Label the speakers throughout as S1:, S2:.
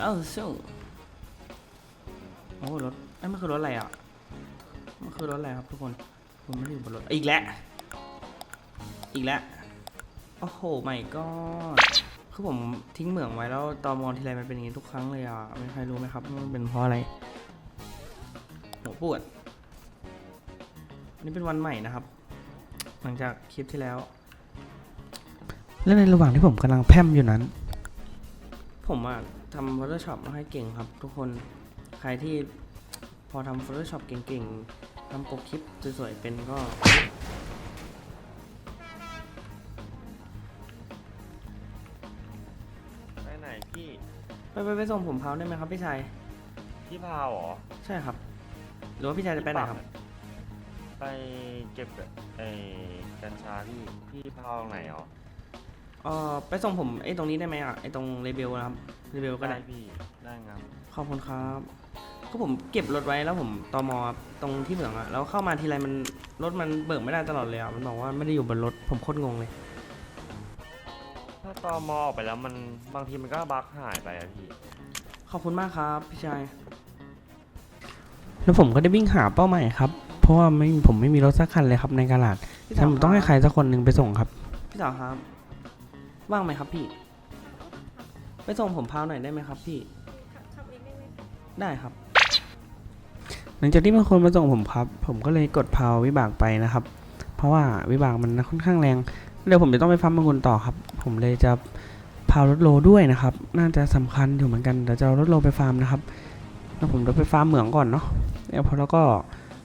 S1: เอ้าสู้โอ้รถไอ้ยมันคือรถอะไรอะมันคือรถอะไรครับทุกคนผมไม่ได้อยู่บนรถอีกแล้วอีกแล้วโอ้โหไม่ก็คือผมทิ้งเหมืองไว้แล้วตอมอทีไรมันเป็นอย่างนี้ทุกครั้งเลยอะไม่มีใครรู้ไหมครับว่ามันเป็นเพราะอะไรหัวปวดนี่เป็นวันใหม่นะครับ หลังจากคลิปที่แล้ว
S2: และในระหว่างที่ผมกำลังแพร่มอยู่นั้น
S1: ผมอะ ทำ Photoshop ไม่ค่อยเก่งครับ ทุกคนใครที่พอทำ Photoshop เก่งๆทำโปรคลิปสวยๆเป็นก็
S3: ไปไหนพี่
S1: ไปไปไปส่งผมเผาได้ไหมครับพี่ชาย
S3: พี่พาวเหรอ
S1: ใช่ครับ หรือว่าพี่ชายจะไปไหนครับ
S3: ไปเก็บไอ้กัญชาพี่พี่พาวตรงไหนเหรอ
S1: เออไปส่งผมไอ้ตรงนี้ได้ไหมอะไอ้ตรงเลเบลนะครับเลเบลก็ได้
S3: พี่ได้ครับ
S1: ขอบคุณครับก็ผมเก็บรถไว้แล้วผมตอมอตรงที่เหมืองอะแล้วเข้ามาทีไรมันรถมันเบิกไม่ได้ตลอดเลยอะมันบอกว่าไม่ได้อยู่บนรถผมโคตรงงเลย
S3: ถ้าตอมอออกไปแล้วมันบางทีมันก็บั๊กหายไปอะพี่
S1: ขอบคุณมากครับพี่ชาย
S2: แล้วผมก็ได้วิ่งหาเป้าหมายครับ เพราะว่าไม่ผมไม่มีรถสักคันเลยครับในกาลาด
S1: พี่
S2: ฉะนันผมต้องให้ใครสักคนหนึ่งไปส่งครับ
S1: พี่สาวครับ ว่างไหมครับพี่ ไปส่งผมพาวหน่อยได้ไหมครับพี่ได้ครับ
S2: หลังจากที่มีคนมาส่งผมครับ ผมก็เลยกดพาววิบากไปนะครับ เพราะว่าวิบากมันค่อนข้างแรง เดี๋ยวผมจะต้องไปฟาร์มมังกรต่อครับ ผมเลยจะพาวรถโลด้วยนะครับ น่าจะสำคัญอยู่เหมือนกันเดี๋ยวจะเอารถโลไปฟาร์มนะครับ แล้วผมจะไปฟาร์มเหมืองก่อนเนาะแล้วพอแล้วก็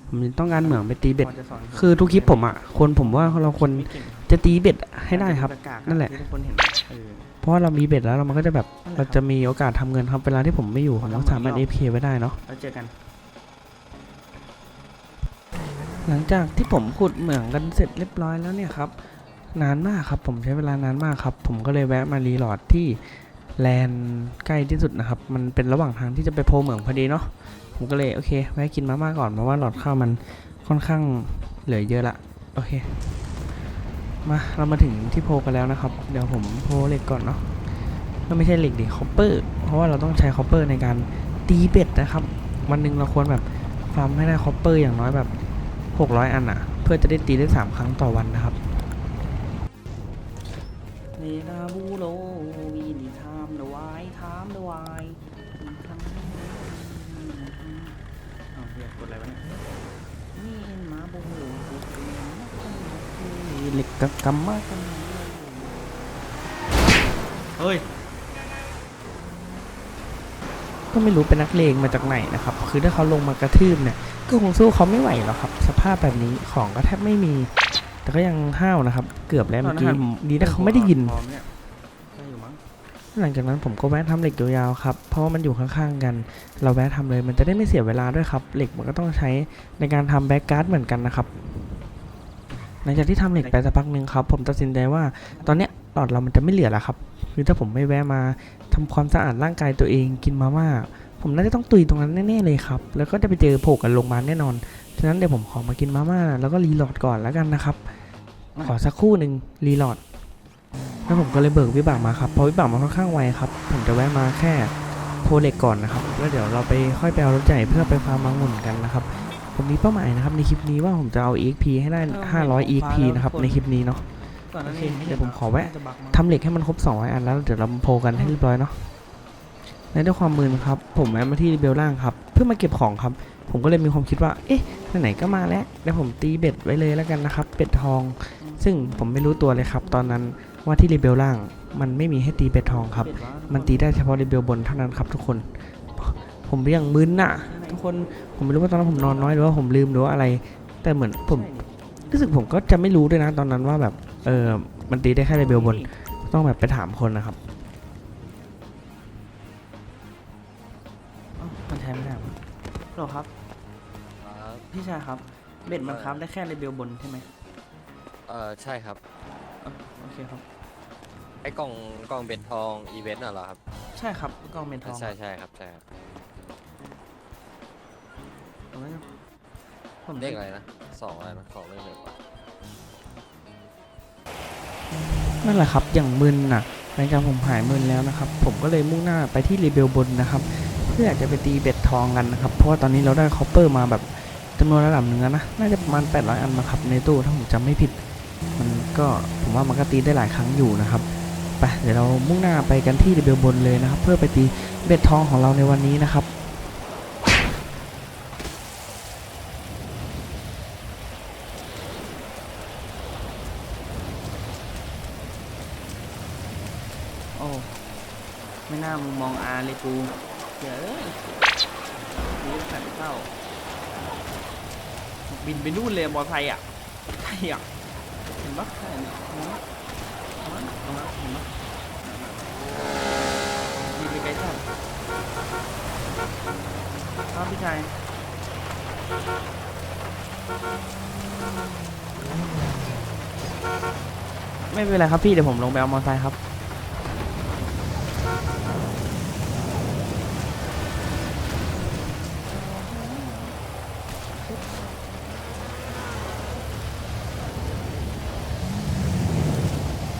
S2: ผมต้องการเหมืองไปตีเบ็ด
S1: พอจะสอน
S2: คือทุกคลิปผมอะคนผมว่าเราควร
S1: ไม่เก่ง
S2: จะตีเบ็ดให้ได้ครับ
S1: กากๆอะ
S2: นั่นแหละ
S1: ที่ทุกคนเห็นเออ
S2: เพราะว่าเรามีเบ็ดแล้วเรามันก็จะแบบ
S1: นั่นแหละ
S2: เราจะมีโอกาสทำเงินครับเวลาที่ผมไม่อยู่ผมก็สามารถ
S1: ขอทำเหมือน
S2: AFK ไว้ได้เนาะ
S1: แล้วเจอกัน
S2: หลังจากที่ผมขุดเหมืองกันเสร็จเรียบร้อยแล้วเนี่ยครับ นานมากครับ ผมใช้เวลานานมากครับ ผมก็เลยแวะมารีโหลอดที่แลนด์ใกล้ที่สุดนะครับ มันเป็นระหว่างทางที่จะไปโพเหมืองพอดีเนาะผมก็เลยโอเคแวะกินมาม่าก่อนเพราะว่าหลอดข้าวมันค่อนข้างเหลือเยอะละโอเค มาเรามาถึงที่โพกันแล้วนะครับ เดี๋ยวผมโพเหล็กก่อนเนาะก็ไม่ใช่เหล็กดิคอปเปอร์เพราะว่าเราต้องใช้คอปเปอร์ในการตีเบ็ดนะครับ วันหนึ่งเราควรแบบฟาร์มให้ได้คอปเปอร์อย่างน้อยแบบ 600 อันอะเพื่อจะได้ตีได้ 3 ครั้งต่อวันนะครับ
S1: กูเป็นนัก
S2: เหล็กกับกำมาก
S1: เฮ้ย
S2: ก็ไม่รู้เป็นนักเลงมาจากไหนนะครับ คือถ้าเขาลงมากระทืบเนี่ย ก็คงสู้เขาไม่ไหวหรอกครับ สภาพแบบนี้ของก็แทบไม่มี แต่ก็ยังห้าวนะครับ เกือบแล้วเมื่อกี้ดีนะเขาไม่ได้ยิน
S1: พร้อมเนี่ยได้อยู่มั้ง
S2: หลังจากนั้นผมก็แวะทำเหล็กยาวๆครับ เพราะว่ามันอยู่ข้างๆกัน เราแวะทำเลย มันจะได้ไม่เสียเวลาด้วยครับ เหล็กมันก็ต้องใช้ในการทำแบ็กการ์ดเหมือนกันนะครับ หลังจากที่ทำเหล็กไปสักพักหนึ่งครับ ผมตัดสินใจว่า ตอนเนี้ยหลอดเรามันจะไม่เหลือแล้วครับ คือถ้าผมไม่แวะมาทำความสะอาดร่างกายตัวเองกินมาม่าผมน่าจะต้องตุยตรงนั้นแน่ๆเลยครับ แล้วก็จะไปเจอโผล่กันโรงพยาบาลแน่นอน ฉะนั้นเดี๋ยวผมขอมากินมาม่าแล้วก็รีโหลดก่อนแล้วกันนะครับ ขอสักคู่หนึ่งรีโหลดแล้วผมก็เลยเบิกวิบากมาครับ เพราะวิบากมันค่อนข้างไวครับ ผมจะแวะมาแค่โพเล็กก่อนนะครับ แล้วเดี๋ยวเราไปค่อยไปเอารถใหญ่เพื่อไปฟาร์มมังงุ่นกันนะครับ ผมมีเป้าหมายนะครับในคลิปนี้ว่าผมจะเอา EXP ให้ได้ 500 EXP นะครับในคลิปนี้เนาะ
S1: ก่อนหน้า
S2: โอเค
S1: นี้
S2: เดี๋ยวผมขอแวะ
S1: น่าจะบักมั้ง
S2: ทำเหล็กให้มันครบ200อันแล้วเดี๋ยวเราโพลกันให้เรียบร้อยเนาะและด้วยความมืนครับ ผมแวะมาที่เบลล่างครับ เพื่อมาเก็บของครับ ผมก็เลยมีความคิดว่า เอ๊ะไหนๆก็มาแล้วเดี๋ยวผมตีเบ็ดไว้เลยแล้วกันนะครับ เป็ดทอง ซึ่งผมไม่รู้ตัวเลยครับ ตอนนั้นว่าที่รีเบลล่าง มันไม่มีให้ตีเป็ดทองครับ
S1: เป็ดวะ
S2: มันตีได้เฉพาะรีเบลบนเท่านั้นครับทุกคน ผมยังมึนน่ะทุกคนผมไม่รู้ว่าตอนนั้นผมนอนน้อยหรือว่าผมลืมหรือว่าอะไร แต่เหมือนผมรู้สึกผมก็จะไม่รู้ด้วยนะตอนนั้นว่าแบบเออมันตีได้แค่รีเบลบน ต้องแบบไปถามคนนะครับ
S1: เอ้ามันใช้ไม่ได้วะหรอครับ
S4: ครับ
S1: พี่ชายครับ เบ็ดมันครับได้แค่เลเบลบนใช่ไหม
S4: เออใช่ครับ
S1: อะโอเคครับ
S4: ไอ้กล่องกล่องเบ็ดทองอีเวนต์น่ะเหรอครับ
S1: ใช่ครับกล่องเมนทอง
S4: ใช่ใช่ครับใช่ครับ
S1: ผมไม่ผม
S4: เลขอะไรนะสองอะไรนะสองเลขหนึ่งวะ
S2: นั่นแหละครับอย่างมึนน่ะหลังจากผมหายมึนแล้วนะครับ ผมก็เลยมุ่งหน้าไปที่รีเบลบนนะครับ เพื่ออยากจะไปตีเบ็ดทองกันนะครับ เพราะว่าตอนนี้เราได้คอปเปอร์มาแบบจำนวนระดับหนึ่งแล้วนะ น่าจะประมาณ 800 อันมาครับในตู้ถ้าผมจำไม่ผิด มันก็ผมว่ามันก็ตีได้หลายครั้งอยู่นะครับไปเดี๋ยวเรามุ่งหน้าไปกันที่รีเบลบนเลยนะครับ เพื่อไปตีเบ็ดทองของเราในวันนี้นะครับ
S1: โอ้ ไม่น่ามึงมองอาเลยกูเดี๋ยวเอ้ยนี่แสนเศร้า บินไปนู่นเลยมอไซค์อะใช่อะเห็นปะใช่เห็นปะตรงนั้นเห็นปะบินไปไกลจัดครับพี่ชาย
S2: ไม่เป็นไรครับพี่เดี๋ยวผมลงไปเอามอเตอร์ไซค์ครับ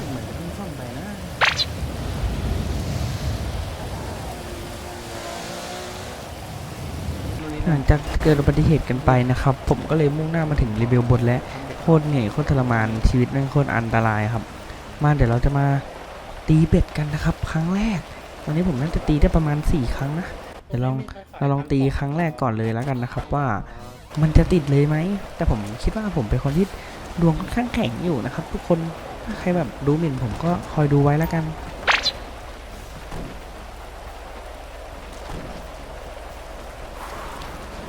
S1: เหมือนจะเพิ่งซ่อมไปนะดูนี่
S2: หลั
S1: นะ
S2: ง จากเกิดอุบัติเหตุกันไปนะครับ ผมก็เลยมุ่งหน้ามาถึงรีเบลบนและโคตรเหนื่อยโคตรทรมานชีวิตแม่งโคตรอันตรายครับ มาเดี๋ยวเราจะมาตีเบ็ดกันนะครับ ครั้งแรกวันนี้ผมน่าจะตีได้ประมาณ 4 ครั้งนะเดี๋ยวลองเราลองตีครั้งแรกก่อนเลยแล้วกันนะครับ ว่ามันจะติดเลยไหมแต่ผมคิดว่าผมเป็นคนที่ดวงค่อนข้างแข็งอยู่นะครับ ทุกคนถ้าใครแบบดูหมิ่นผมก็คอยดูไว้แล้วกัน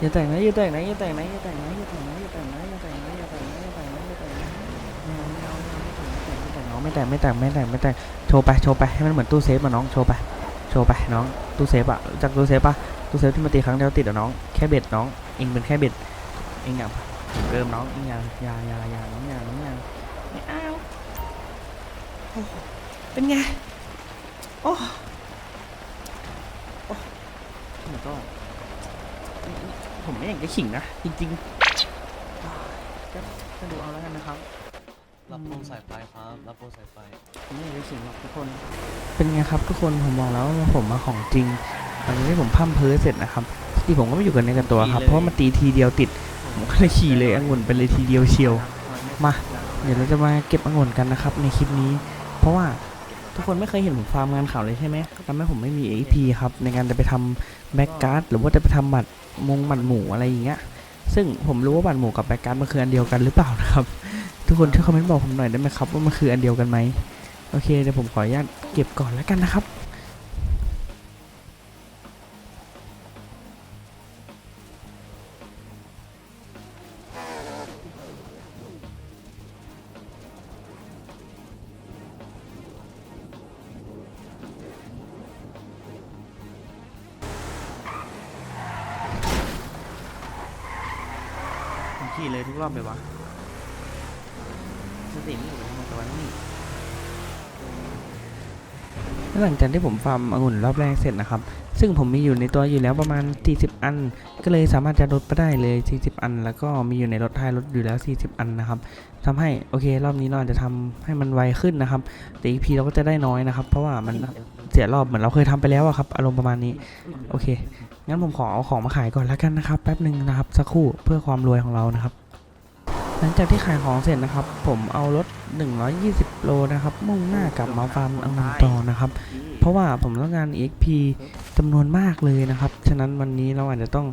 S2: อย่าแต่งนะอย่าแต่งนะอย่าแต่งนะอย่าแต่งนะอย่าแต่งนะอย่าแต่งนะอย่าแต่งนะอย่าแต่งนะอย่าแต่งนะอย่าแต่งนะไม่เอาไม่เอาไม่แต่งน้องไม่แต่งไม่แต่งไม่แต่งไม่แต่งโชว์ไปโชว์ไปให้มันเหมือนตู้เซฟมาน้องโชว์ไปโชว์ไปน้องตู้เซฟอะจากตู้เซฟปะตู้เซฟที่มาตีครั้งเดียวติดอะน้องแค่เบ็ดน้องเองเป็นแค่เบ็ดเองอย่าเกิมน้องเองอย่าอย่าอย่าอย่าน้องอย่าน้องอย่าไม่เอาโอ้โหเป็นไงโอ้โอ้มันก็ ผมไม่อยากจะขิงนะ จริงๆก็ก็ดูเอาแล้วกันนะครับ
S5: รับโปรสายไฟครับ รับโปรสายไฟ
S2: ผมไม่อยากจะขิงหรอกทุกคน เป็นไงครับทุกคนผมบอกแล้วว่าผมมาของจริงหลังจากที่ผมพั่มเพ้อเสร็จนะครับที่ผมก็ไม่อยู่กันในกันตัวครับ เพราะว่ามันตีทีเดียวติด ผมก็เลยขี่เลยองุ่นไปเลยทีเดียวเชียว มา เดี๋ยวเราจะมาเก็บองุ่นกันนะครับ ในคลิปนี้ เพราะว่าทุกคนไม่เคยเห็นผมฟาร์มงานข่าวเลยใช่ไหมทำให้ผมไม่มี AP ครับ ในการจะไปทำแบ็กการ์ดหรือว่าจะไปทำบัตร มงบัตรหมูอะไรอย่างเงี้ย ซึ่งผมรู้ว่าบัตรหมูกับแบ็กการ์ดมันคืออันเดียวกันหรือเปล่านะครับ ทุกคนช่วยคอมเมนต์บอกผมหน่อยได้ไหมครับว่ามันคืออันเดียวกันไหมโอเคเดี๋ยวผมขออนุญาตเก็บก่อนแล้วกันนะครับ งจากที่ผมฟาร์มองุ่นรอบแรกเสร็จนะครับ ซึ่งผมมีอยู่ในตัวอยู่แล้วประมาณ 40 อัน ก็เลยสามารถจะลดไปได้เลย 40 อัน แล้วก็มีอยู่ในรถท้ายรถอยู่แล้ว 40 อันนะครับทำให้โอเค รอบนี้เราอาจจะทำให้มันไวขึ้นนะครับ แต่ EP เราก็จะได้น้อยนะครับ เพราะว่ามันเสียรอบเหมือนเราเคยทำไปแล้วอะครับ อารมณ์ประมาณนี้ โอเค งั้นผมขอเอาของมาขายก่อนแล้วกันนะครับ แป๊บหนึ่งนะครับ สักครู่เพื่อความรวยของเรานะครับ หลังจากที่ขายของเสร็จนะครับ ผมเอารถ 120 โลนะครับ มุ่งหน้ากลับมาฟาร์มอังุ่นต่อนะครับ เพราะว่าผมต้องการ EXP จำนวนมากเลยนะครับ ฉะนั้นวันนี้เราอาจจะต้อง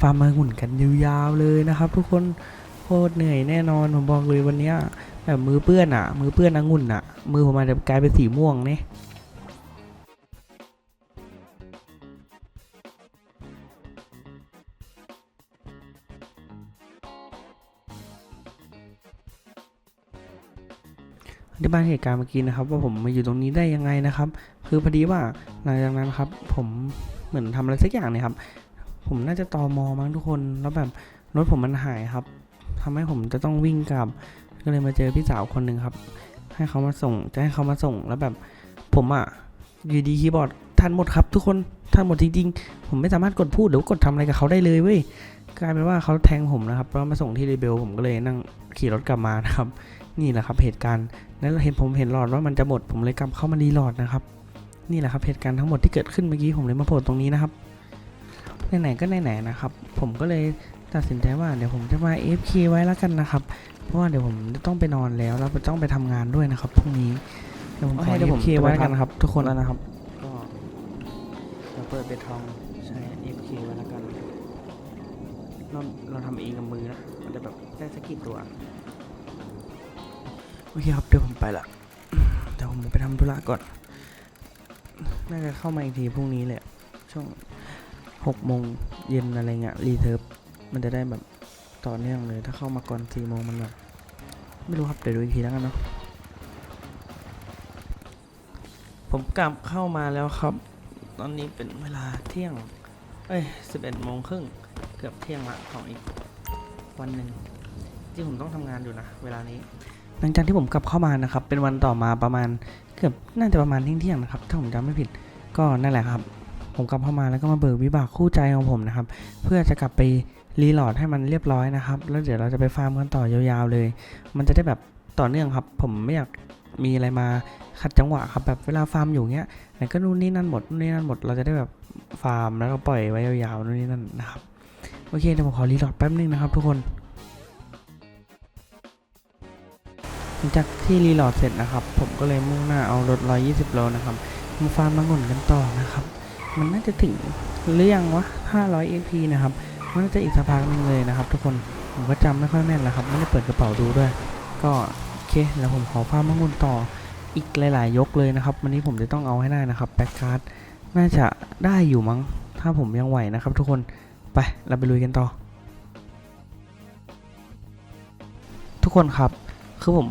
S2: ฟาร์มองุ่นกันยาวๆเลยนะครับ ทุกคนโคตรเหนื่อยแน่นอนผมบอกเลยวันนี้แบบมือเปื้อนอะ มือเปื้อนองุ่นอะ มือผมอาจจะกลายเป็นสีม่วงเนี่ย อธิบายเหตุการณ์เมื่อกี้นะครับ ว่าผมมาอยู่ตรงนี้ได้ยังไงนะครับ คือพอดีว่าหลังจากนั้นครับ ผมเหมือนทำอะไรสักอย่างเนี่ยครับ ผมน่าจะตอมอมั้งทุกคนแล้วแบบรถผมมันหายครับทำให้ผมจะต้องวิ่งกลับ ก็เลยมาเจอพี่สาวคนหนึ่งครับ ให้เขามาส่งจะให้เขามาส่งแล้วแบบ ผมอะอยู่ดีคีย์บอร์ดทันหมดครับ ทุกคนทันหมดจริงๆ ผมไม่สามารถกดพูดหรือกดทำอะไรกับเขาได้เลยเว้ยกลายเป็นว่าเขาแทงผมนะครับแล้วมาส่งที่รีเบลผมก็เลยนั่งขี่รถกลับมานะครับ นี่แหละครับเหตุการณ์แล้วเห็นผมเห็นหลอดว่ามันจะหมดผมเลยกลับเข้ามารีโหลดนะครับ นี่แหละครับเหตุการณ์ทั้งหมดที่เกิดขึ้นเมื่อกี้ผมเลยมาโผล่ตรงนี้นะครับไหนๆก็ไหนๆนะครับ ผมก็เลยตัดสินใจว่าเดี๋ยวผมจะมา AFK ไว้แล้วกันนะครับ เพราะว่าเดี๋ยวผมจะต้องไปนอนแล้วแล้วต้องไปทำงานด้วยนะครับพรุ่งนี้เดี๋ยวผมขอ
S1: โอเคเดี๋ยวผม
S2: AFK ไว้แล้วกันนะครับ ทุกคน
S1: แล้วนะครับ ก็เดี๋ยวเปิดเบททองใช้ FK ไว้แล้วกันเราเราทำเองกับมือนะมันจะแบบได้สักกี่ตัว
S2: โอเคครับ เดี๋ยวผมไปละเดี๋ยวผมไปทำธุระก่อน น่าจะเข้ามาอีกทีพรุ่งนี้แหละ ช่วงหกโมงเย็นอะไรเงี้ยรีเทิร์ฟมันจะได้แบบต่อเนื่องเลย ถ้าเข้ามาก่อนสี่โมงมันแบบไม่รู้ครับ เดี๋ยวดูอีกทีแล้วกันเนาะผมกลับเข้ามาแล้วครับ ตอนนี้เป็นเวลาเที่ยง เอ้ยสิบเอ็ดโมงครึ่ง เกือบเที่ยงละของอีกวันหนึ่งที่ผมต้องทำงานอยู่นะ เวลานี้ หลังจากที่ผมกลับเข้ามานะครับ เป็นวันต่อมาประมาณเกือบน่าจะประมาณเที่ยงๆนะครับ ถ้าผมจำไม่ผิด ก็นั่นแหละครับ ผมกลับเข้ามาแล้วก็มาเบิกวิบากคู่ใจของผมนะครับ เพื่อจะกลับไปรีโหลดให้มันเรียบร้อยนะครับ แล้วเดี๋ยวเราจะไปฟาร์มกันต่อยาวๆเลย มันจะได้แบบต่อเนื่องครับ ผมไม่อยากมีอะไรมาขัดจังหวะครับแบบเวลาฟาร์มอยู่เงี้ยไหนก็นู่นนี่นั่นหมดนู่นนี่นั่นหมด เราจะได้แบบฟาร์มแล้วก็ปล่อยไว้ยาวๆนู่นนี่นั่นนะครับ โอเคเดี๋ยวผมขอรีโหลดแป๊บนึงนะครับทุกคน หลังจากที่รีโหลดเสร็จนะครับ ผมก็เลยมุ่งหน้าเอารถ 120 โลนะครับมาฟาร์มมังุ่นกันต่อนะครับ มันน่าจะถึงหรือยังวะ 500 AP นะครับ มันน่าจะอีกสักพักหนึงเลยนะครับ ทุกคน ผมก็จำไม่ค่อยแม่นแล้วครับ ไม่ได้เปิดกระเป๋าดูด้วย ก็โอเค แล้วผมขอฟาร์มมังุ่นต่ออีกหลาย ๆ ยกเลยนะครับ วันนี้ผมจะต้องเอาให้ได้นะครับแบ็คการ์ดน่าจะได้อยู่มั้ง ถ้าผมยังไหวนะครับ ทุกคน ไป เราไปลุยกันต่อ ทุกคนครับ คือผม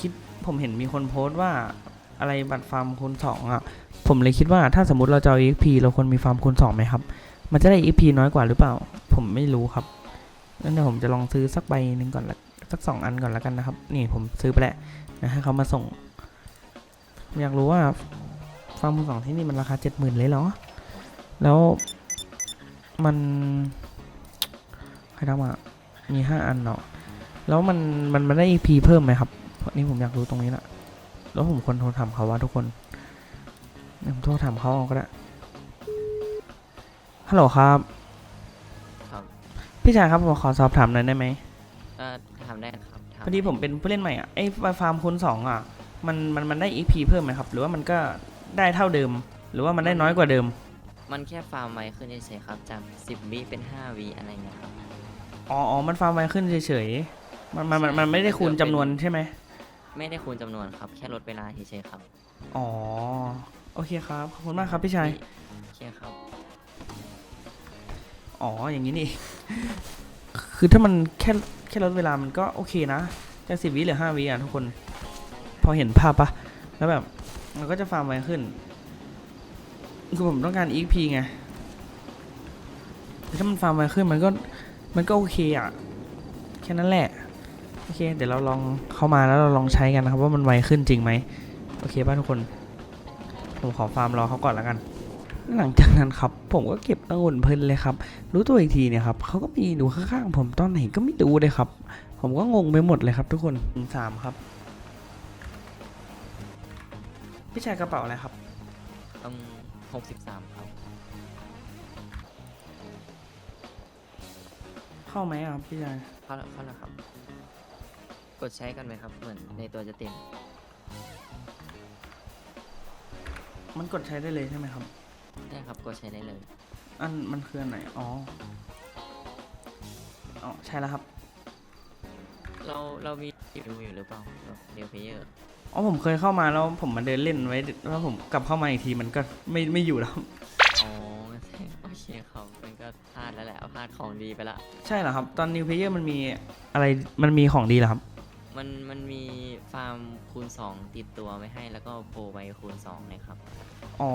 S2: คิดผมเห็นมีคนโพสต์ว่าอะไรบัตรฟาร์มคูณสองอะ ผมเลยคิดว่าถ้าสมมติเราจะเอา EXP เราควรมีฟาร์มคูณสองไหมครับ มันจะได้ EXP น้อยกว่าหรือเปล่า ผมไม่รู้ครับงั้นเดี๋ยวผมจะลองซื้อสักใบหนึ่งก่อนละสักสองอันก่อนแล้วกันนะครับ นี่ผมซื้อไปแล้วนะให้เขามาส่ง อยากรู้ว่าฟาร์มคูณสองที่นี่มันราคาเจ็ดหมื่นเลยเหรอ แล้วมันใครทำอะมีห้าอันเนาะ แล้วมันมันมันได้ EP เพิ่มไหมครับเพราะนี่ผมอยากรู้ตรงนี้แหละแล้วผมควรโทรถามเขาว่าทุกคนเดี๋ยวผมโทรถามเขาเอาก็ได้ฮัลโหลครับ
S4: ครับ
S2: พี่ชายครับผมขอสอบถามหน่อยได้ไหม
S4: ก็ทำได้ครับทำ
S2: พอดีผมเป็นผู้เล่นใหม่อะไอ้ฟาร์มคูณสองอะมันมันมันได้ EP เพิ่มไหมครับ หรือว่ามันก็ได้เท่าเดิม หรือว่ามันได้น้อยกว่าเดิม
S4: มันแค่ฟาร์มไวขึ้นเฉยๆครับจาก10วิเป็น5วิอะไรเงี้ยครับ
S2: อ๋ออ๋อมันฟาร์มไวขึ้นเฉยๆ มันมันมันมันไม่ได้คูณจำนวนใช่ไหม
S4: ไม่ได้คูณจำนวนครับ แค่ลดเวลาเฉยๆครับ
S2: อ๋อโอเคครับขอบคุณมากครับพี่ชาย
S4: โอเคครับ
S2: อ๋อ อย่างนี้นี่ คือถ้ามันแค่แค่ลดเวลามันก็โอเคนะจากสิบวิเหลือห้าวิอะทุกคน พอเห็นภาพปะ แล้วแบบ มันก็จะฟาร์มไวขึ้น คือผมต้องการ EXP ไงแต่ถ้ามันฟาร์มไวขึ้นมันก็ มันก็โอเคอะ แค่นั้นแหละโอเคเดี๋ยวเราลองเข้ามาแล้วเราลองใช้กันนะครับว่ามันไวขึ้นจริงไหมโอเคป่ะทุกคน ผมขอฟาร์มรอเขาก่อนแล้วกัน หลังจากนั้นครับผมก็เก็บองุ่นเพลินเลยครับ รู้ตัวอีกทีเนี่ยครับเขาก็มีดูข้างๆผมตอนไหนก็ไม่รู้เลยครับ ผมก็งงไปหมดเลยครับ ทุกคนสามครับพี่ชายกระเป๋าอะไรครับ
S4: อืม63ครับ
S2: เข้าไหมอะครับพี่ชาย
S4: เข้าแล้วเข้าแล้วครับ กดใช้กันไหมครับ เหมือนในตัวจะเต็ม
S2: มันกดใช้ได้เลยใช่ไหมครับ
S4: ได้ครับ กดใช้ได้เลย
S2: อันมันคืออันไหน อ๋อ อ๋อ ใช่แล้วครับ
S4: เราเรามีดูอยู่หรือเปล่าเดียวเพเยอร์
S2: อ๋อผมเคยเข้ามาแล้วผมมาเดินเล่นไว้แล้วผมกลับเข้ามาอีกทีมันก็ไม่ไม่อยู่แล้ว
S4: อ๋อโอเคครับมันก็พลาดแล้วแหละพลาดของดีไปละ
S2: ใช่เหรอครับ ตอน New Player มันมีอะไรมันมีของดีเหรอครับ
S4: มันมันมีฟาร์มคูณ 2 ติดตัวไว้ให้ แล้วก็โปรไวคูณ2เลยครับ
S2: อ๋อ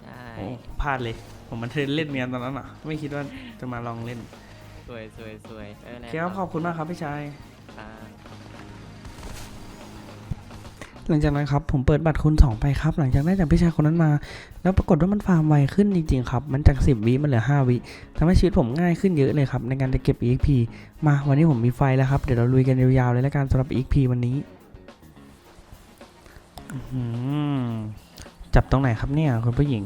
S4: ใช่
S2: โอ้พลาดเลย ผมมาเทรนเล่นเมียนตอนนั้นอะ ไม่คิดว่าจะมาลองเล่น
S4: สวยสวยสวยเออ
S2: โอ
S4: นะ
S2: เคครับขอบคุณมากครับพี่ชาย
S4: ครับ
S2: หลังจากนั้นครับผมเปิดบัตรคูณสองไปครับ หลังจากได้จากพี่ชายคนนั้นมา แล้วปรากฏว่ามันฟาร์มไวขึ้นจริงๆครับ มันจาก 10 วิมันเหลือ 5 วิทำให้ชีวิตผมง่ายขึ้นเยอะเลยครับ ในการจะเก็บ EXP มาวันนี้ผมมีไฟแล้วครับ เดี๋ยวเราลุยกันยาวๆเลยแล้วกันสำหรับ EXP วันนี้จับตรงไหนครับเนี่ยคุณผู้หญิง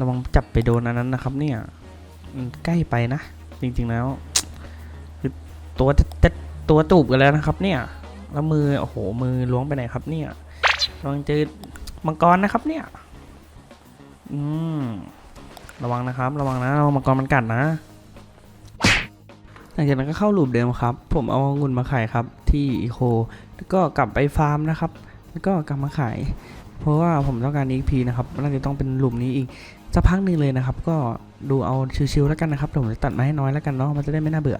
S2: ระวังจับไปโดนอันนั้นนะครับ เนี่ยใกล้ไปนะ จริงๆแล้วคือตัวจะตัวตูบกันแล้วนะครับ เนี่ย แล้วมือโอ้โหมือล้วงไปไหนครับเนี่ยลองเจอมังกรนะครับเนี่ย อืมระวังนะครับ ระวังนะระวังมังกรมันกัดนะหลังจากนั้นก็เข้าลูปเดิมครับ ผมเอาองุ่นมาขายครับ ที่อีโคแล้วก็กลับไปฟาร์มนะครับ แล้วก็กลับมาขาย เพราะว่าผมต้องการ EXP นะครับน่าจะต้องเป็นหลุมนี้อีกสักพักหนึ่งเลยนะครับ ก็ดูเอาชิวๆแล้วกันนะครับเดี๋ยวผมจะตัดมาให้น้อยแล้วกันเนาะมันจะได้ไม่น่าเบื่อ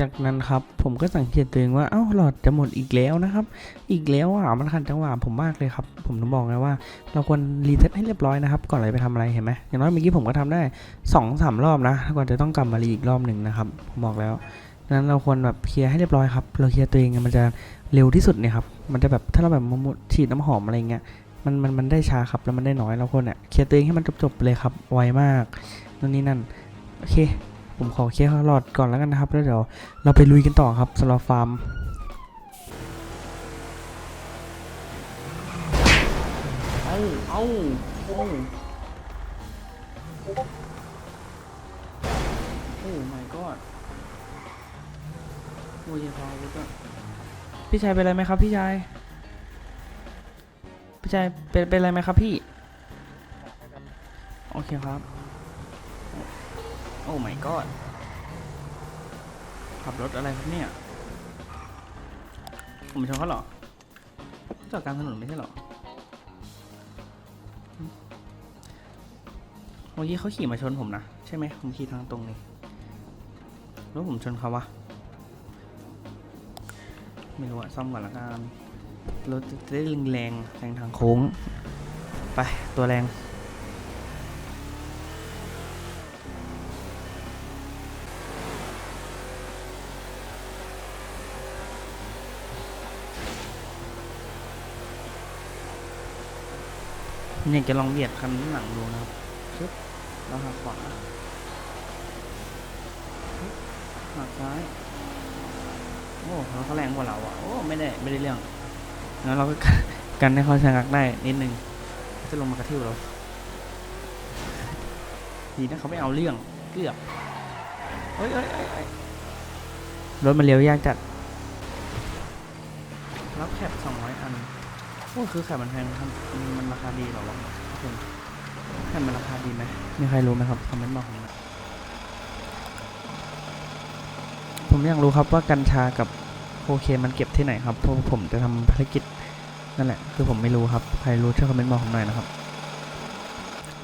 S2: จากนั้นครับ ผมก็สังเกตตัวเองว่า เอ้าหลอดจะหมดอีกแล้วนะครับ อีกแล้วอะมันขัดจังหวะผมมากเลยครับ ผมต้องบอกเลยว่า เราควรรีเซ็ตให้เรียบร้อยนะครับ ก่อนเรไปทำอะไรเห็นไหมอย่างน้อยเมื่อกี้ผมก็ทำได้2อสามรอบนะก่อนจะต้องกลับมารีอีกรอบหนึ่งนะครับ ผมบอกแล้วดังนั้นเราควรแบบเคลียร์ให้เรียบร้อยครับ เราเคลียร์ตัวเองมันจะเร็วที่สุดเนี่ยครับ มันจะแบบถ้าเราแบบมุดฉีดน้ำหอมอะไรเงี้ย มันมันมันได้ช้าครับแล้วมันได้น้อยเราควรเนี่ยเคลียร์ตัวเองให้มันจบๆเลยครับ ไวมากนั่นนี่นั่น โอเค ผมขอเคลียร์หลอดก่อนแล้วกันนะครับ แล้วเดี๋ยวเราไปลุยกันต่อครับสำหรับฟาร์ม
S1: เอาเอาโอ้โอ้ my god โอ้ยพอวุฒิอะพี่ชายเป็นไรไหมครับพี่ชาย พี่ชายเป็นเป็นไรไหมครับพี่ โอเคครับ โอ้ my god ขับรถอะไรครับเนี่ย ผมชนเขาหรอเจอดกลางถนนไม่ใช่หรอเมื่อกี้เขาขี่มาชนผมนะ ใช่ไหมผมขี่ทางตรงนี่แล้วผมชนเขาวะ ไม่รู้อะซ่อมก่อนละกันรถจะได้แรงแรงทางโค้ง ไปตัวแรง เนี่ยจะลองเบียดคันข้างหลังดูนะครับชึบแล้วหักขวาชึบหักซ้าย โอ้เขาแรงกว่าเราอะ โอ้ ไม่ได้ ไม่ได้เรื่องงั้นเราก็กันให้เขาชะงักได้นิดนึง จะลงมากระทืบเรา ดีนะเขาไม่เอาเรื่อง เกือบเอ้ยเอ้ยเอ้ยรถมันเลี้ยวยากจัด รับแคปสองร้อยอัน โอ้คือแคปมันแพงครับมันมันราคาดีหรอวะทุกมันราคาดีไหมมีใครรู้ไหมครับคอมเมนต์บอกผมหน่อยผมอยากรู้ครับว่ากัญชากับโคเคมันเก็บที่ไหนครับเพราะผมจะทำภารกิจนั่นแหละ คือผมไม่รู้ครับ ใครรู้ช่วยคอมเมนต์บอกผมหน่อยนะครับ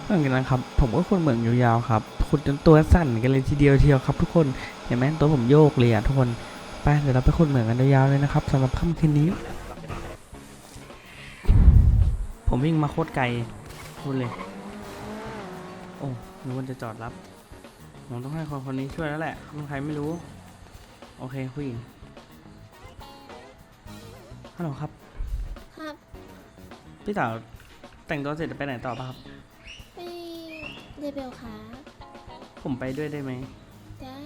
S1: หลังจากนั้นครับ ผมก็คนเหมืองยาวๆครับขุดจนตัวสั่นกันเลยทีเดียวเทียวครับ ทุกคนเห็นไหมตัวผมโยกเลยอะทุกคนไปเดี๋ยวเราไปขุดเหมืองกันยาวๆเลยนะครับสำหรับค่ำคืนนี้ ผมวิ่งมาโคตรไกลพูดเลย โอ้มีคนจะจอดรับ ผมต้องให้คนคนนี้ช่วยแล้วแหละเป็นใครไม่รู้ โอเคผู้หญิงฮัลโหลครับ
S6: ครับ
S1: พี่สาวแต่งตัวเสร็จจะไปไหนต่อป่ะครับ
S6: ไปเดเบลครับ
S1: ผมไปด้วยได้ไหม
S6: ได้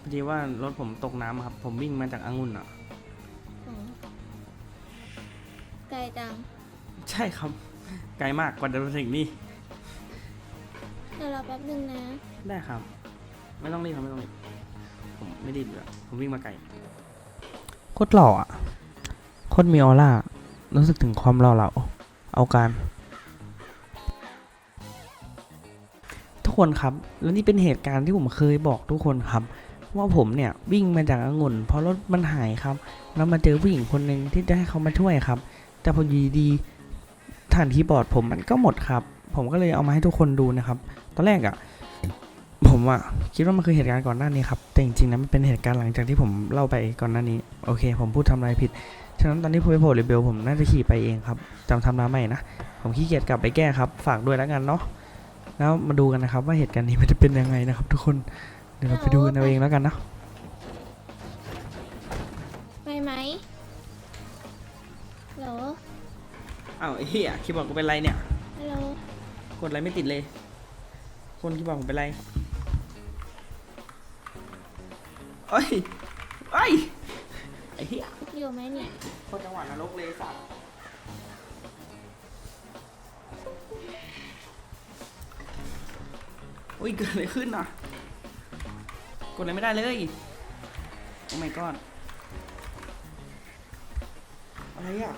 S1: พอดีว่ารถผมตกน้ำครับ ผมวิ่งมาจากองุ่นอะ
S6: อ๋อไกลจัง
S1: ใช่ครับ ไกลมากกว่าจะมาถึงนี่
S6: เดี๋ยวรอแป๊บหนึ่งนะ
S1: ได้ครับ ไม่ต้องรีบครับไม่ต้องรีบ ผมไม่รีบเลยผมวิ่งมาไกล
S2: โคตรหล่ออะ โคตรมีออร่า รู้สึกถึงความหล่อเหลาเอาการ ทุกคนครับ แล้วนี่เป็นเหตุการณ์ที่ผมเคยบอกทุกคนครับ ว่าผมเนี่ยวิ่งมาจากองุ่นเพราะรถมันหายครับ แล้วมาเจอผู้หญิงคนหนึ่งที่จะให้เขามาช่วยครับ แต่พออยู่ดีๆ ฐานที่บอร์ดผมมันก็หมดครับ ผมก็เลยเอามาให้ทุกคนดูนะครับ ตอนแรกอะ่ะผมอะคิดว่ามันคือเหตุการณ์ก่อนหน้านี้ครับ แต่จริงๆนะมันเป็นเหตุการณ์หลังจากที่ผมเล่าไปก่อนหน้านี้ โอเค ผมพูดทำอะไรผิด ฉะนั้นตอนที่ผมไปโผล่เรเบลผมน่าจะขี่ไปเองครับจำทำน้ำใหม่นะ ผมขี้เกียจกลับไปแก้ครับ ฝากด้วยแล้วกันเนาะ แล้วมาดูกันนะครับว่าเหตุการณ์นี้มันจะเป็นยังไงนะครับ ทุกคน เดี๋ยวเราไปดูกันเอาเองแล้วกันนะ
S1: อ้าวไอ้เหี้ยคีย์บอร์ดกูเป็นไรเนี่ยกดอะไรไม่ติดเลย คนคีย์บอร์ดผมเป็นไรเอ้ยเอ้ย ไอ้เหี้ย
S6: อยู่ไหมเนี่ย
S1: คนจังหวัดนรกเลยสัตว์อุ้ยเกิดอะไรขึ้นอะ กดอะไรไม่ได้เลย โอ้ my god อะไรอะ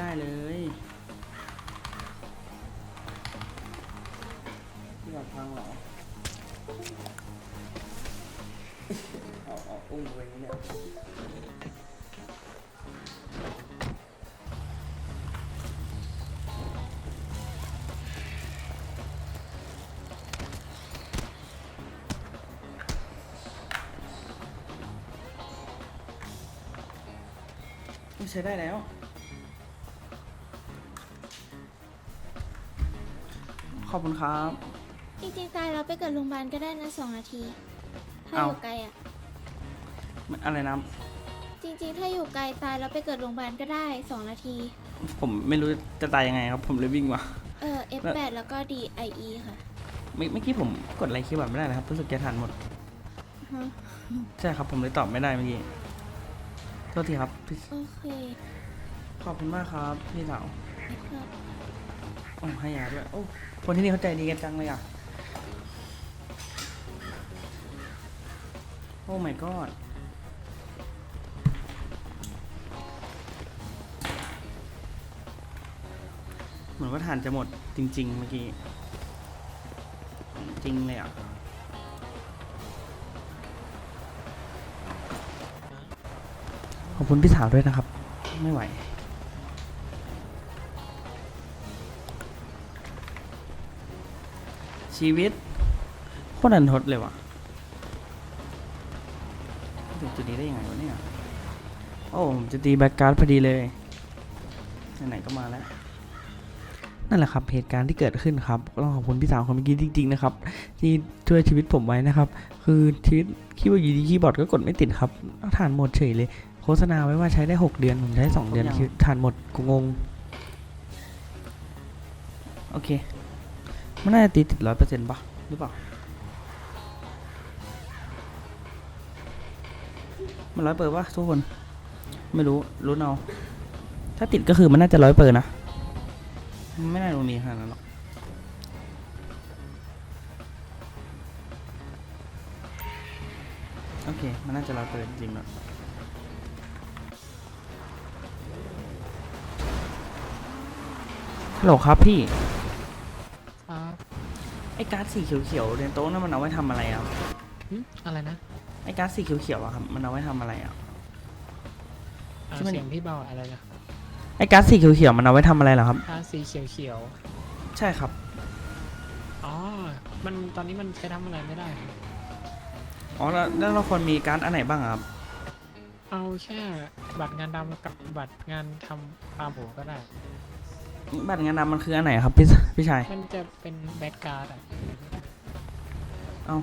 S1: ได้เลยอยากพังเหรอเอาเอุ้มไว้เนี่ยใช้ได้แล้ว ขอบคุณครับ
S6: จริงๆกายเราไปเกิดโรงพยาบาลก็ได้นะสองนาที ถ้า
S1: อ
S6: ยู่ไกลอะ
S1: อะไรนะ
S6: จริงๆ ถ้าอยู่ไกลตายเราไปเกิดโรงพยาบาลก็ได้สองนาที
S1: ผมไม่รู้จะตายยังไงครับ ผมเลยวิ่งมา
S6: เออ F8 แล้วก็ DIE ค่ะ
S1: เมื่อเมื่อกี้ผมกดอะไรคีย์บอร์ดไม่ได้นะครับรู้สึกจะทันหมด ใช่ครับผมเลยตอบไม่ได้เมื่อกี้โทษทีครับ
S6: โอเค
S1: ขอบคุณมากครับ พี่สาว
S6: ครับ
S1: อ๋อให้ยาด้วยโอ้คนที่นี่เขาใจดีกันจังเลยอะ โอ้ my god เหมือนว่าฐานจะหมดจริง ๆ เมื่อกี้ จริงเลยอะ
S2: ขอบคุณพี่สาวด้วยนะครับ
S1: ไม่ไหว ชีวิตโคตรอันทดเลยวะจุดนี้ได้ยังไงวะเนี่ยโอ้ผมจะตีแบ็กการ์ดพอดีเลยไหนๆก็มาแล้ว
S2: นั่นแหละครับเหตุการณ์ที่เกิดขึ้นครับต้องขอบคุณพี่สาวคนเมื่อกี้จริง ๆ นะครับ ที่ช่วยชีวิตผมไว้นะครับ คือชีวิตคีย์บอร์ดยูดีคีย์บอร์ดก็กดไม่ติดครับทานหมดเฉยเลย โฆษณาไว้ว่าใช้ได้ 6 เดือน ผมใช้ 2 เดือนคืานหมดกูงง
S1: โอเค มันน่าจะตีติดร้อยเปอร์เซ็นต์ป่ะหรือเปล่า มันร้อยเปอร์ป่ะทุกคน ไม่รู้รู้เอาถ้าติดก็คือมันน่าจะร้อยเปอร์นะ ไม่น่าลงนี้ขนาดนั้นหรอกโอเค มันน่าจะร้อยเปอร์จริงๆนะฮัลโหลครับพี่ ไอ้การ์ดสีเขียวๆเรียนโต๊ะนั่นมันเอาไว้ทำอะไรอะ
S7: อะไรนะ
S1: ไอ้การ์ดสีเขียวๆอะครับมันเอาไว้ทำอะไรอะ
S7: อ่า
S1: มัน
S7: เสียงพี่เบาอะไรนะ
S1: ไอ้การ์ดสีเขียวๆมันเอาไว้ทำอะไรเหรอครับ
S7: การ์ดสีเขียวๆ
S1: ใช่ครับ
S7: อ๋อ มันตอนนี้มันใช้ทำอะไรไม่ได้
S1: อ๋อแล้วเราควรมีการ์ดอันไหนบ้างครับ
S7: เอาแค่บัตรงานดำกับบัตรงานทำฟาร์มหมูก็ได้
S1: บัตรงินดำมันคืออันไหนครับพี่พี่ชาย
S7: มันจะเป็นแบดการ์ด
S1: เอา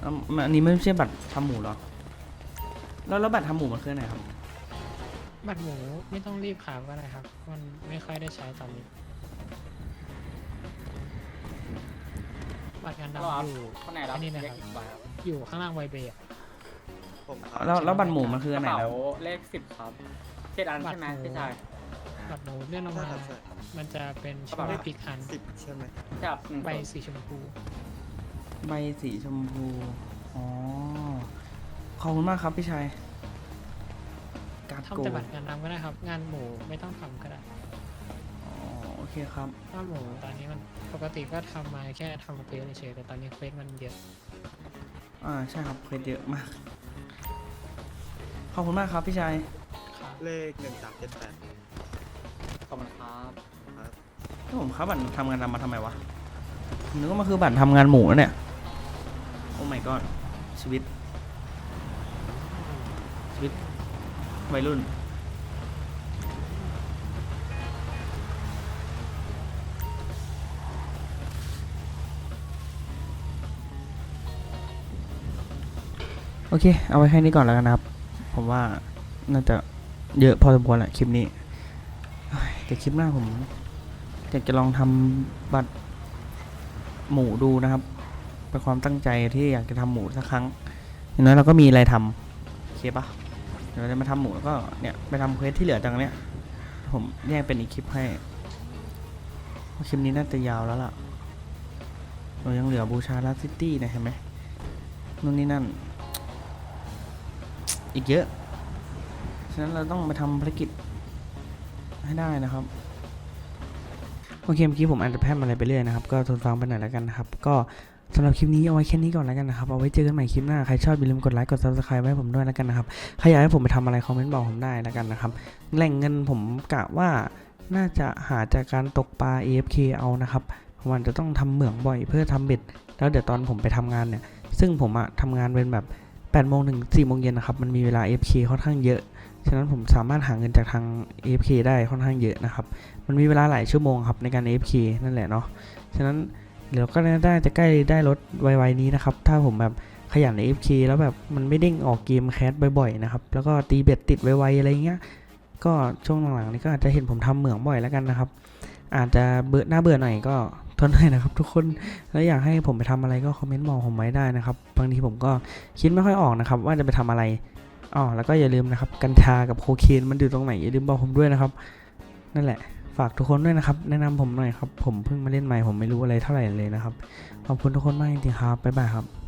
S1: เอาอันนี้ไม่ใช่บัตรทำหมูหรอ แล้วแล้วบัตรทำหมูมันคืออันไหนครับ
S7: บัตรหมูไม่ต้องรีบขายก็ได้ครับ มันไม่ค่อยได้ใช้ตอนนี้ บัตรเงินดำอยู่คนไหนนนี้นะครับ อยู่ข้างล่างไวเบย์อรับ
S1: แล้วแล้วบัตรหมูมันคืออันไหนแล้ว
S8: เลขสิบครับเจ็ดอันใช่ไหมพี่ชาย
S7: หลอดหนูเลื่อนลงมามันจะเป็นช่ว
S8: งปิกหัน
S7: สิ
S1: บใช่ไหมกับ
S7: ใบ
S1: สีช
S7: ม
S1: พู ใบสีชมพู อ๋อ ขอบคุณมากครับพี่ชาย การ
S7: ทำจับัตรงานดำก็ได้ครับ งานหมูไม่ต้องทำก็ได้
S2: อ๋อโอเคครับ
S7: ถ้าหมูตอนนี้มันปกติก็ทำมาแค่ทำเควสเฉยแต่ตอนนี้เควสมันเยอะ
S2: อ่า ใช่ครับเควสเยอะมาก ขอบคุณมากครับพี่ชาย
S9: เลขหนึ่งสามเจ็ดแปด
S2: ผมค้าบัตรทำงานดำมาทำไมวะผมนึกว่ามันคือบัตรทำงานหมูนะเนี่ย โอ้ my god ชีวิต ชีวิตวัยรุ่น โอเค เอาไว้แค่นี้ก่อนแล้วกันนะครับ ผมว่าน่าจะเยอะพอสมควรแหละคลิปนี้แต่คลิปหน้าผม อยากจะลองทำบัตรหมูดูนะครับเป็นความตั้งใจที่อยากจะทำหมูสักครั้งอย่างน้อยเราก็มีอะไรทำโอเคปะเดี๋ยวเราจะมาทำหมูแล้วก็เนี่ยไปทำเควสที่เหลือจากเนี้ยผมแยกเป็นอีกคลิปให้คลิปนี้น่าจะยาวแล้วล่ะเรายังเหลือบูชาลัสซิตี้นะเห็นไหมนู่นนี่นั่น อีกเยอะ ฉะนั้นเราต้องมาทำภารกิจให้ได้นะครับ โอเคเมื่อกี้ผมอาจจะแพมอะไรไปเรื่อยนะครับ ก็ทนฟังไปหน่อยแล้วกันนะครับ ก็สำหรับคลิปนี้เอาไว้แค่นี้ก่อนแล้วกันนะครับ เอาไว้เจอกันใหม่คลิปหน้า ใครชอบอย่าลืมกดไลค์ กด subscribe ไว้ให้ผมด้วยแล้วกันนะครับ ใครอยากให้ผมไปทำอะไรคอมเมนต์บอกผมได้แล้วกันนะครับ แหล่งเงินผมกะว่าน่าจะหาจากการตกปลา AFK เอานะครับเพราะมันจะต้องทำเหมืองบ่อยเพื่อทำเบ็ด แล้วเดี๋ยวตอนผมไปทำงานเนี่ย ซึ่งผมอะทำงานเป็นแบบ8โมงถึง4โมงเย็นนะครับ มันมีเวลา AFK ค่อนข้างเยอะ ฉะนั้นผมสามารถหาเงินจากทาง AFK ได้ค่อนข้างเยอะนะครับ มันมีเวลาหลายชั่วโมงครับในการ AFK นั่นแหละเนาะ ฉะนั้นเดี๋ยวก็น่าจะใกล้ได้รถไวๆนี้นะครับ ถ้าผมแบบขยัน AFK แล้วแบบมันไม่เด้งออกเกมแคสบ่อยๆนะครับ แล้วก็ตีเบ็ดติดไวๆอะไรเงี้ย ก็ช่วงหลังๆนี้ก็อาจจะเห็นผมทำเหมืองบ่อยแล้วกันนะครับ อาจจะเบื่อหน้าเบื่อหน่อยก็ทนหน่อยนะครับทุกคน แล้วอยากให้ผมไปทำอะไรก็คอมเมนต์บอกผมไว้ได้นะครับ บางทีผมก็คิดไม่ค่อยออกนะครับว่าจะไปทำอะไร อ๋อแล้วก็อย่าลืมนะครับกัญชากับโคเคนมันอยู่ตรงไหนอย่าลืมบอกผมด้วยนะครับ นั่นแหละ ฝากทุกคนด้วยนะครับ แนะนำผมหน่อยครับ ผมเพิ่งมาเล่นใหม่ผมไม่รู้อะไรเท่าไหร่เลยนะครับ ขอบคุณทุกคนมากจริงๆครับบ๊ายบายครับ